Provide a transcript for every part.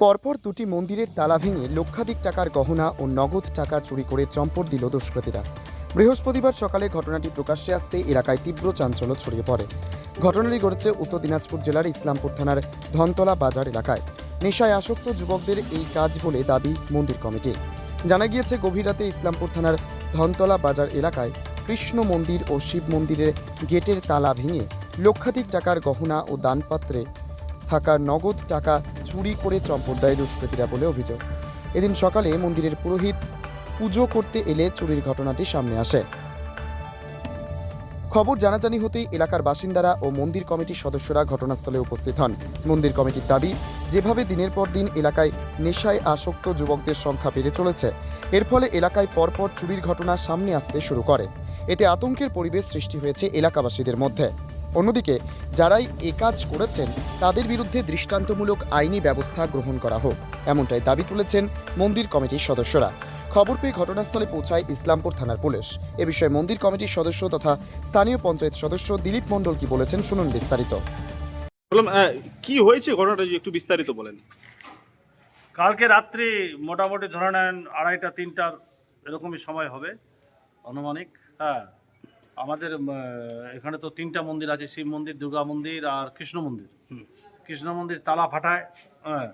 পরপর দুটি মন্দিরের তালা ভেঙে লক্ষাধিক টাকার গহনা ও নগদ টাকা চুরি করে চম্পট দিল দুষ্কৃতীরা। বৃহস্পতিবার সকালে ঘটনাটি প্রকাশ্যে আসতে এলাকায় তীব্র চাঞ্চল্য ছড়িয়ে পড়ে। ঘটনাটি ঘটেছে উত্তর দিনাজপুর জেলার ইসলামপুর থানার ধনতলা বাজার এলাকায়। নেশায় আসক্ত যুবকদের এই কাজ বলে দাবি মন্দির কমিটির জানা গিয়েছে, গভীর রাতে ইসলামপুর থানার ধনতলা বাজার এলাকায় কৃষ্ণ মন্দির ও শিব মন্দিরের গেটের তালা ভেঙে লক্ষাধিক টাকার গহনা ও দানপাত্রে থাকা নগদ টাকা চুরি করে চম্পট দেয় দুষ্কৃতীরা বলে অভিযোগ। এদিন সকালে মন্দিরের পুরোহিত পুজো করতে এলে চুরির ঘটনাটি সামনে আসে। খবর জানাজানি হতেই এলাকার বাসিন্দারা ও মন্দির কমিটির সদস্যরা ঘটনাস্থলে উপস্থিত হন। মন্দির কমিটির দাবি, যেভাবে দিনের পর দিন এলাকায় নেশায় আসক্ত যুবকদের সংখ্যা বেড়ে চলেছে, এর ফলে এলাকায় পরপর চুরির ঘটনা সামনে আসতে শুরু করে। এতে আতঙ্কের পরিবেশ সৃষ্টি হয়েছে এলাকাবাসীদের মধ্যে। অন্যদিকে যারাই এ কাজ করেছেন তাদের বিরুদ্ধে দৃষ্টান্তমূলক আইনি ব্যবস্থা গ্রহণ করা হোক এমনটাই দাবি তুলেছেন মন্দির কমিটির সদস্যরা। খবর পেয়ে ঘটনাস্থলে পৌঁছায় ইসলামপুর থানার পুলিশ। এ বিষয়ে মন্দির কমিটির সদস্য তথা স্থানীয় পঞ্চায়েত সদস্য দিলীপ মণ্ডল কি বলেছেন শুনুন বিস্তারিত। বললাম কি হয়েছে ঘটনাটা একটু বিস্তারিত বলেন। কালকে রাত্রি মোটামুটি ধরে নেন আড়াইটা তিনটার এরকমই সময় হবে আনুমানিক হ্যাঁ। আমাদের এখানে তো তিনটা মন্দির আছে শিব মন্দির দুর্গা মন্দির আর কৃষ্ণ মন্দির। কৃষ্ণ মন্দির তালা ফাটায় হ্যাঁ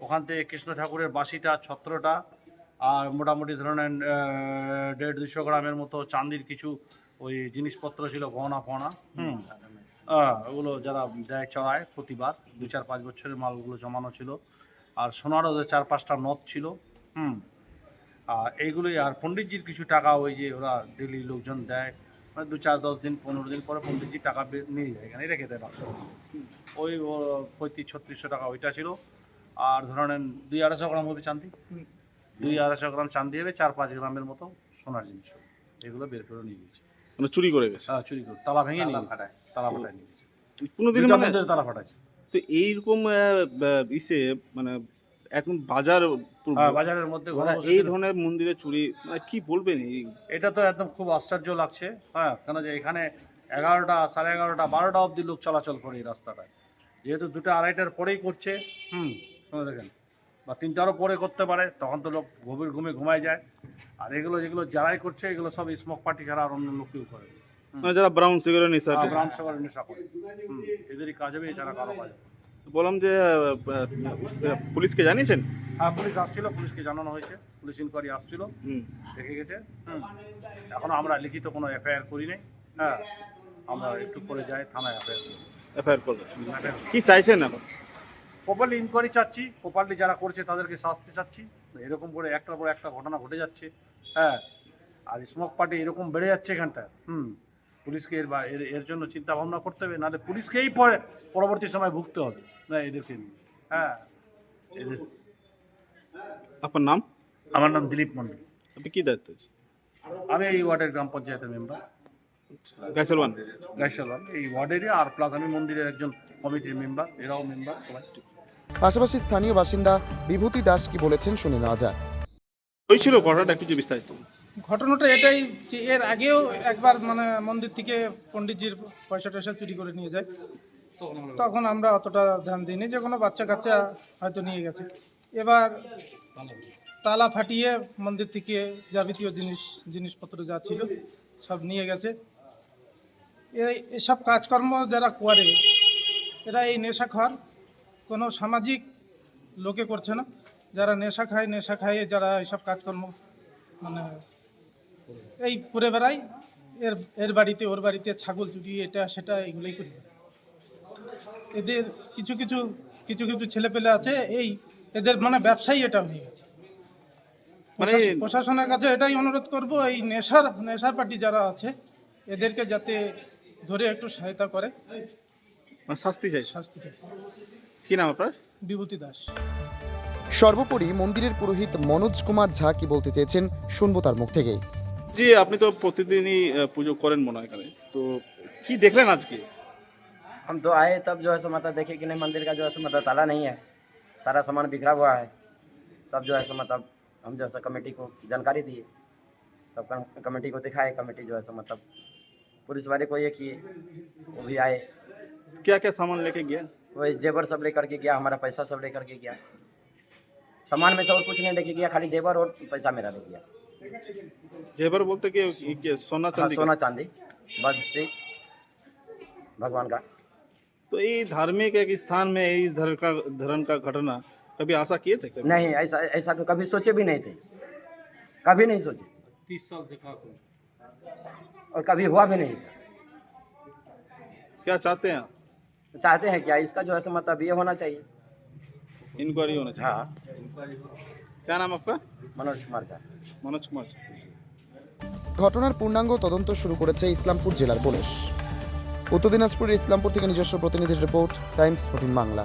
ওখান থেকে কৃষ্ণ ঠাকুরের বাসিটা ছত্রটা আর মোটামুটি ধরে নেন দেড় দুশো গ্রামের মতো চান্দির কিছু ওই জিনিসপত্র ছিল গহনা ফহনা। হুম। ওগুলো যারা দেয় চড়ায় প্রতিবার দু চার পাঁচ বছরের মালগুলো জমানো ছিল। আর সোনারও চার পাঁচটা নথ ছিল হুম। আর এইগুলোই আর পণ্ডিতজির কিছু টাকা ওই যে ওরা ডেলি লোকজন দেয়। মানে দু চার দশ দিন পনেরো দিন পরে পণ্ডিতজি টাকা নিয়ে যায় এখানে রেখে দেয় বাক্স ওই পঁয়ত্রিশ ছত্রিশশো টাকা ওইটা ছিল। আর ধরে নেন দুই আড়াইশো গ্রাম হবে চান্দি। দুই আড়াইশো গ্রাম চান্দি হবে চার পাঁচ গ্রামের মতো সোনার জিনিস এগুলো বের করে নিয়ে গেছে মানে চুরি করে গেছে? হ্যাঁ চুরি করে তালা ভেঙে নিয়ে ফাটায়। তালা ফাটায় নিয়ে গেছে কোনোদিন মানে তালা ফাটাচ্ছে তো এইরকম ইসে মানে এখন বাজার হ্যাঁ, বাজারের মধ্যে এই ধরনের মন্দিরে চুরি মানে কি বলবেন এটা তো একদম খুব আশ্চর্য লাগছে। হ্যাঁ কেন যে এখানে এগারোটা সাড়ে এগারোটা বারোটা অবধি লোক চলাচল করে এই রাস্তাটায়। যেহেতু দুটো আড়াইটার পরেই করছে হুম শুনে দেখেন। বা তিনটারও পরে করতে পারে তখন তো লোক গভীর ঘুমে ঘুমায় যায়। আর এগুলো যেগুলো যারাই করছে এগুলো সব স্মোক পার্টি ছাড়া আর অন্য লোক কেউ করে। মানে যারা ব্রাউন সিগারেট নেশা ব্রাউন সুগারের নেশা করে। এদেরই কাজ হবে এছাড়া কারও কাজ হবে। বললাম যে পুলিশকে জানিয়েছেন? হ্যাঁ পুলিশ আসছিল পুলিশকে জানানো হয়েছে। পুলিশ ইনকোয়ারি আসছিল দেখে গেছে। এখনও আমরা লিখিত কোনো এফআইআর করি নাই। হ্যাঁ আমরা একটু পরে যাই থানায় এফআইআর এফআইআর করবেন। কি চাইছেন এখন? প্রপারলি ইনকোয়ারি চাচ্ছি প্রপারলি যারা করছে তাদেরকে শাস্তি চাচ্ছি। এরকম করে একটার পর একটা ঘটনা ঘটে যাচ্ছে। হ্যাঁ আর স্মোক পার্টি এরকম বেড়ে যাচ্ছে এখানটা হুম। পুলিশকে এর বা এর এর জন্য চিন্তা ভাবনা করতে হবে নাহলে পুলিশকেই পরে পরবর্তী সময় ভুগতে হবে। না এদেরকে নিয়ে। হ্যাঁ। এদের আপনার নাম? আমার নাম দিলীপ মন্ডল আপনি কি দায়িত্ব আমি এই ওয়ার্ডের গ্রাম পঞ্চায়েতের মেম্বার। গাইসলওয়ান গাইসালাম এই ওয়ার্ডেরই আর প্লাস আমি মন্দিরের একজন কমিটির মেম্বার এরাও মেম্বার সবাই। পাশাপাশি স্থানীয় বাসিন্দা বিভূতি দাস কি বলেছেন শুনে নেওয়া যাক। হয়েছিল ঘটনাটা একটু বিস্তারিত। ঘটনাটা এটাই যে এর আগেও একবার মানে মন্দির থেকে পণ্ডিতজির পয়সা টয়সা চুরি করে নিয়ে যায়। তখন আমরা অতটা ধ্যান দিইনি, যে কোনো বাচ্চা কাচ্চা হয়তো নিয়ে গেছে। এবার তালা ফাটিয়ে মন্দির থেকে যাবতীয় জিনিস, জিনিসপত্র যা ছিল সব নিয়ে গেছে। এসব কাজকর্ম যারা করে, এরা এই নেশা খাওয়ার কোনো সামাজিক লোকে করছে না। যারা নেশা খায়, নেশা খাইয়ে যারা এইসব কাজকর্ম মানে এই ঘুরে বেড়াই এর এর বাড়িতে ওর বাড়িতে ছাগল চুরি এটা সেটা এগুলোই করি। এদের কিছু কিছু কিছু কিছু ছেলেপেলে আছে এই এদের মানে ব্যবসায়ী এটা হয়ে গেছে। মানে প্রশাসনের কাছে এটাই অনুরোধ করব এই নেশার নেশার পার্টি যারা আছে এদেরকে যাতে ধরে একটু সহায়তা করে। মানে শাস্তি চাই। শাস্তি চাই। কি নাম আপনার? বিভূতি দাস। সর্বোপরি মন্দিরের পুরোহিত মনোজ কুমার ঝা কি বলতে চেয়েছেন শুনব তার মুখ থেকেই। জি আপনি তো প্রতিদিনই আহ, পুজো করেন মনে হয় এখানে তো কি দেখলেন আজকে हम तो आए तब जो है सो मतलब देखे कि नहीं मंदिर का जो है सो मतलब ताला नहीं है सारा सामान बिखरा हुआ है तब जो है सो मतलब हम जो है सो कमेटी को जानकारी दिए तब कम- कमेटी को दिखाए कमेटी जो है सो मतलब पुलिस वाले को ये किए वो भी आए क्या क्या सामान लेके गया वही जेवर सब लेकर के गया हमारा पैसा सब लेकर के गया सामान में से और कुछ नहीं लेके गया खाली जेवर और पैसा मेरा ले गया जेवर बोलते कि सोना हाँ, चांदी? सोना चांदी। बस जी। भगवान का। तो ये धार्मिक एक स्थान में इस धर्म का धर्म का घटना कभी आशा किए थे कभी? नहीं ऐसा ऐसा तो कभी सोचे भी नहीं थे। कभी नहीं सोचे। तीस साल से और कभी हुआ भी नहीं था। क्या चाहते हैं आप? चाहते हैं क्या? इसका जो है मतलब ये होना चाहिए। इंक्वायरी होना चाहिए। हाँ। क्या नाम आपका? मनोज कुमार झा। মনোজ কুমার। ঘটনার পূর্ণাঙ্গ তদন্ত শুরু করেছে ইসলামপুর জেলার পুলিশ। উত্তর দিনাজপুরের ইসলামপুর থেকে নিজস্ব প্রতিনিধির রিপোর্ট, টাইমস প্রতিন বাংলা।